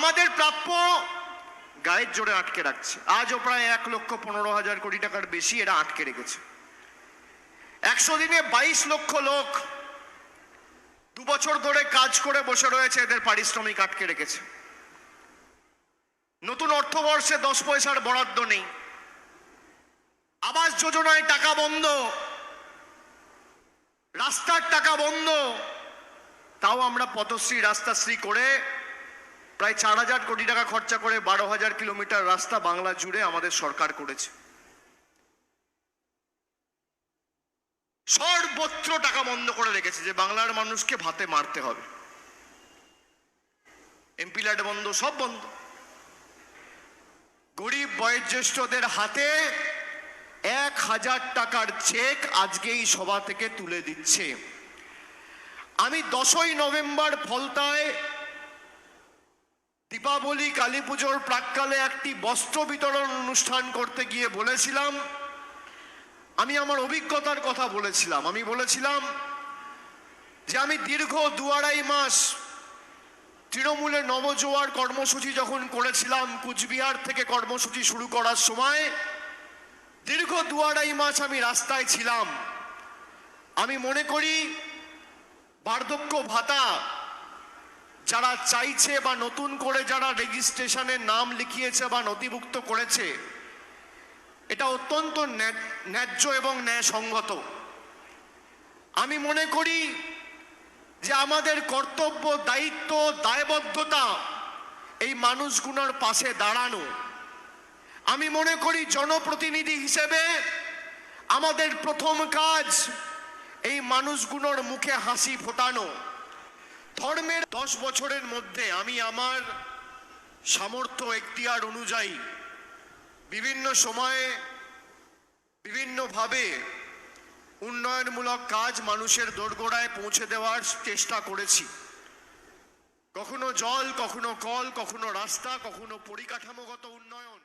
আমাদের প্রাপ্য গায়ের জোরে আটকে রাখছে। আজও প্রায় এক লক্ষ পনেরো হাজার কোটি টাকার বেশি এরা আটকে রেখেছে। একশো দিনে বাইশ লক্ষ লোক দু বছর ধরে কাজ করে বসে রয়েছে, এদের পারিশ্রমিক আটকে রেখেছে। নতুন অর্থবর্ষে দশ পয়সার বরাদ্দ নেই। আবাস যোজনায় টাকা বন্ধ। রাস্তার টাকা বন্ধ। তাও আমরা পথশ্রী, রাস্তাশ্রী করে প্রায় চার হাজার কোটি টাকা খরচা করে বারো হাজার কিলোমিটার রাস্তা বাংলা জুড়ে আমাদের সরকার করেছে। সর্বত্র টাকা বন্ধ করে রেখেছে যে বাংলার মানুষকে ভাতে মারতে হবে। এমপি বন্ধ, সব বন্ধ। গরিব বয়োজ্যেষ্ঠদের হাতে এক হাজার টাকার চেক আজকেই সভা থেকে তুলে দিচ্ছে। আমি দশই নভেম্বর ফলতায় দীপাবলি, কালী পুজোর প্রাককালে একটি বস্ত্র বিতরণ অনুষ্ঠান করতে গিয়ে বলেছিলাম। আমি আমার অভিজ্ঞতার কথা বলেছিলাম। আমি বলেছিলাম যে আমি দীর্ঘ দু আড়াই মাস তৃণমূলের নবজোয়ার কর্মসূচি যখন করেছিলাম, কুচবিহার থেকে কর্মসূচি শুরু করার সময়, দীর্ঘ দু আড়াই মাস আমি রাস্তায় ছিলাম। আমি মনে করি বার্ধক্য ভাতা যারা চাইছে বা নতুন করে যারা রেজিস্ট্রেশনে নাম লিখিয়েছে বা নথিভুক্ত করেছে, এটা অত্যন্ত ন্যা- ন্যায্য এবং ন্যায়সঙ্গত। আমি মনে করি যে আমাদের কর্তব্য, দায়িত্ব, দায়বদ্ধতা এই মানুষগুলোর পাশে দাঁড়ানো। আমি মনে করি জনপ্রতিনিধি হিসেবে আমাদের প্রথম কাজ এই মানুষগুলোর মুখে হাসি ফোটানো। ধর্মের দশ বছরের মধ্যে আমি আমার সামর্থ্য, এখতিয়ার অনুযায়ী বিভিন্ন সময়ে বিভিন্নভাবে উন্নয়নমূলক কাজ মানুষের দোরগোড়ায় পৌঁছে দেওয়ার চেষ্টা করেছি। কখনো জল, কখনো কল, কখনো রাস্তা, কখনো পরিকাঠামোগত উন্নয়ন।